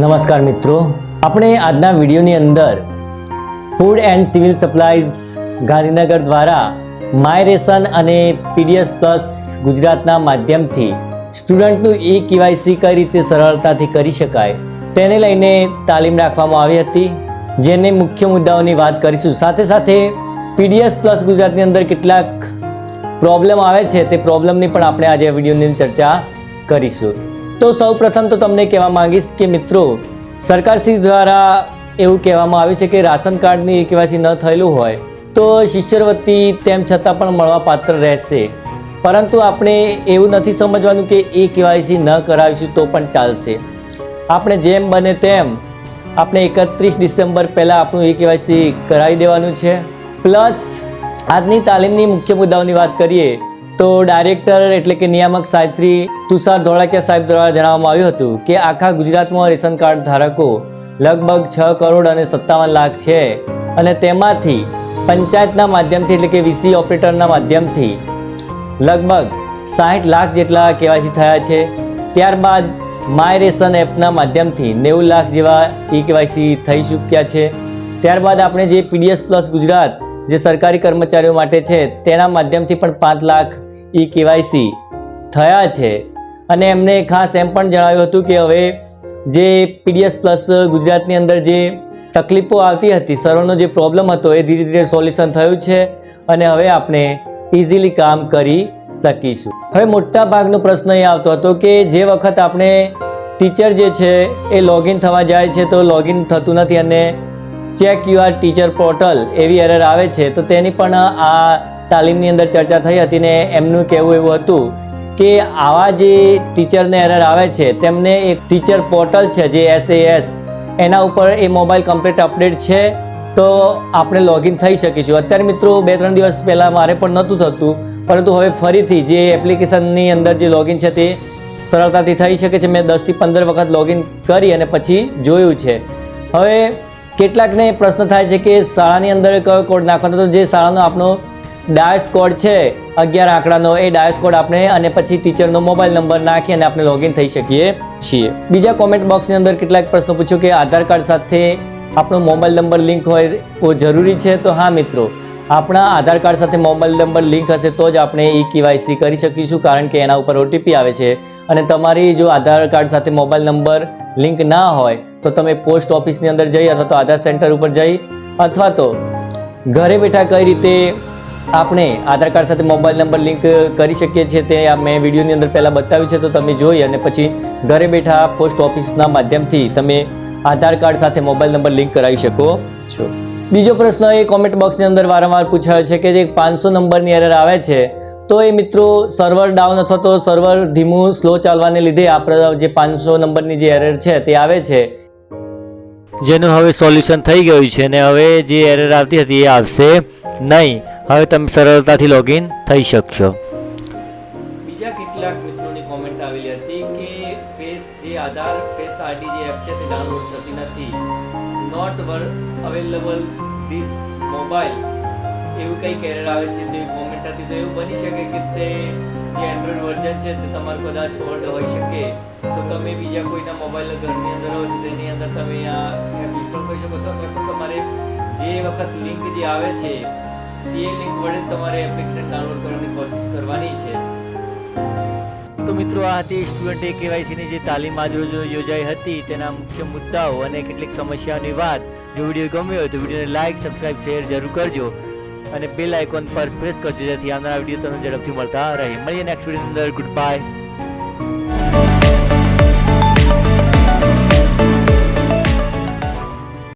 નમસ્કાર મિત્રો. આપણે આજના વિડીયોની અંદર food and civil supplies Gandhinagar દ્વારા માય રેશન અને પીડીએસ પ્લસ ગુજરાતના માધ્યમથી સ્ટુડન્ટનું ઈ કેવાયસી કઈ રીતે સરળતાથી કરી શકાય તેને લઈને તાલીમ રાખવામાં આવી હતી. જેને મુખ્ય મુદ્દાઓની વાત કરીશું. સાથે સાથે પીડીએસ પ્લસ ગુજરાતની અંદર કેટલાક પ્રોબ્લેમ આવે છે તે પ્રોબ્લેમની પણ આપણે આજે વિડીયોની ચર્ચા કરીશું. તો સૌ પ્રથમ તો તમને કહેવા માંગીશ કે મિત્રો સરકારશ્રી દ્વારા એવું કહેવામાં આવ્યું છે કે રાશન કાર્ડની કેવાયસી ન થયેલું હોય તો શિષ્યવૃત્તિ તેમ છતાં પણ મળવાપાત્ર રહેશે. પરંતુ આપણે એવું નથી સમજવાનું કે એ કેવાયસી ન કરાવીશું તો પણ ચાલશે. આપણે જેમ બને તેમ આપણે એકત્રીસ ડિસેમ્બર પહેલાં આપણું એ કેવાયસી કરાવી દેવાનું છે. પ્લસ આજની તાલીમની મુખ્ય મુદ્દાઓની વાત કરીએ તો ડાયરેક્ટર એટલે કે નિયામક સાહેબ શ્રી તુષાર ધોળાકિયા સાહેબ દ્વારા જણાવવામાં આવ્યું હતું કે આખા ગુજરાતમાં રેશન કાર્ડ ધારકો લગભગ છ કરોડ અને સત્તાવન લાખ છે. અને તેમાંથી પંચાયતના માધ્યમથી એટલે કે વીસી ઓપરેટરના માધ્યમથી લગભગ સાઠ લાખ જેટલા કેવાયસી થયા છે. ત્યારબાદ માય રેશન એપના માધ્યમથી નેવું લાખ જેવા ઈ કેવાયસી થઈ ચૂક્યા છે. ત્યારબાદ આપણે જે પીડીએસ પ્લસ ગુજરાત જે સરકારી કર્મચારીઓ માટે છે તેના માધ્યમથી પણ પાંચ લાખ ઈ કેવાયસી થયા છે. અને એમને ખાસ એમ પણ જણાવ્યું હતું કે હવે જે પીડીએસ પ્લસ ગુજરાતની અંદર જે તકલીફો આવતી હતી, સર્વરનો જે પ્રોબ્લેમ હતો, એ ધીરે ધીરે સોલ્યુશન થયું છે અને હવે આપણે ઇઝીલી કામ કરી શકીશું. હવે મોટા ભાગનો પ્રશ્ન એ આવતો હતો કે જે વખત આપણે ટીચર જે છે એ લોગિન થવા જાય છે તો લોગિન થતું નથી અને check you are teacher portal એવી એરર આવે છે, તો તેની પણ આ તાલીમની અંદર ચર્ચા થઈ હતી ને એમનું કહેવું એવું હતું કે આવા જે ટીચરને એરર આવે છે, તેમને એક ટીચર પોર્ટલ છે જે એસએએસ એના ઉપર એ મોબાઈલ કમ્પ્લીટ અપડેટ છે, તો આપણે લોગિન થઈ શકીશું. અત્યારે મિત્રો બે ત્રણ દિવસ પહેલાં મારે પણ નહોતું થતું, પરંતુ હવે ફરીથી જે એપ્લિકેશનની અંદર જે લોગિન છે તે સરળતાથી થઈ શકે છે. મેં દસથી પંદર વખત લોગિન કરી અને પછી જોયું છે. હવે કેટલાકને પ્રશ્ન થાય છે કે શાળાની અંદર કયો કોડ નાખવાનો તો જે શાળાનો આપણો ડાયસ કોડ છે, અગિયાર આંકડાનો એ ડાયસ કોડ આપણે અને પછી ટીચરનો મોબાઈલ નંબર નાખી અને આપણે લોગિન થઈ શકીએ છીએ. બીજા કોમેન્ટ બોક્સની અંદર કેટલાક પ્રશ્નો પૂછ્યો કે આધાર કાર્ડ સાથે આપણો મોબાઈલ નંબર લિંક હોય એ જરૂરી છે? તો હા મિત્રો, આપણા આધાર કાર્ડ સાથે મોબાઈલ નંબર લિંક હશે તો જ આપણે ઈ કેવાયસી કરી શકીશું કારણ કે એના ઉપર ઓટીપી આવે છે. અને તમારી જો આધાર કાર્ડ સાથે મોબાઈલ નંબર લિંક ના હોય તો તમે પોસ્ટ ઓફિસની અંદર જઈ અથવા તો આધાર સેન્ટર ઉપર જઈ અથવા તો ઘરે બેઠા કઈ રીતે આપણે આધાર કાર્ડ સાથે મોબાઈલ નંબર લિંક કરી શકીએ છીએ, તે મેં વિડીયોની અંદર પહેલાં બતાવ્યું છે, તો તમે જોઈ અને પછી ઘરે બેઠા પોસ્ટ ઓફિસના માધ્યમથી તમે આધાર કાર્ડ સાથે મોબાઈલ નંબર લિંક કરાવી શકો છો. બીજો પ્રશ્ન એ કોમેન્ટ બોક્સની અંદર વારંવાર પૂછાયો છે કે જે પાંચસો નંબરની એરર આવે છે, તો એ મિત્રો સર્વર ડાઉન અથવા તો સર્વર ધીમું સ્લો ચાલવાને લીધે આપણે જે પાંચસો નંબરની જે એરર છે, તે આવે છે. જેનું હવે સોલ્યુશન થઈ ગયું છે અને હવે જે એરર આવતી હતી એ આવશે નહીં. હવે તમે સરળતાથી લોગિન થઈ શકશો. બીજા કેટલાક મિત્રોની કોમેન્ટ આવેલી હતી કે ફેસ જે આધાર ફેસ આઈડી જે એપ છે તે ડાઉનલોડ થતી નથી. Not were available this mobile એવું કંઈક એરર આવે છે તેવી કોમેન્ટ હતી તો એવું બની શકે કે તે જે એન્ડ્રોઈડ વર્ઝન છે તે તમારું કદાચ ઓલ્ડ હોઈ શકે. તો તમે બીજા કોઈના મોબાઈલ ઘરની અંદર હોય તો તેની અંદર તમે આ એપ ઇન્સ્ટોલ કરી શકો તો તમારે જે વખત લિંક જે આવે છે તે લિંક વડે તમારે એપ્લિકેશન ડાઉનલોડ કરવાની કોશિશ કરવાની છે. તો મિત્રો, આ હતી સ્ટુડન્ટ કેવાયસીની જે તાલીમ આજરોજ યોજાઈ હતી, તેના મુખ્ય મુદ્દાઓ અને કેટલીક સમસ્યાઓની વાત. જો વીડિયો ગમ્યો હોય તો વિડીયોને લાઇક સબસ્ક્રાઇબ શેર જરૂર કરજો. અને બેલ આઇકોન પર પ્રેસ કરજો, જેથી આવનારા વીડિયો તમને ઝડપથી મળતા રહે. મળીએ નેક્સ્ટ વીડિયો અંદર. Good bye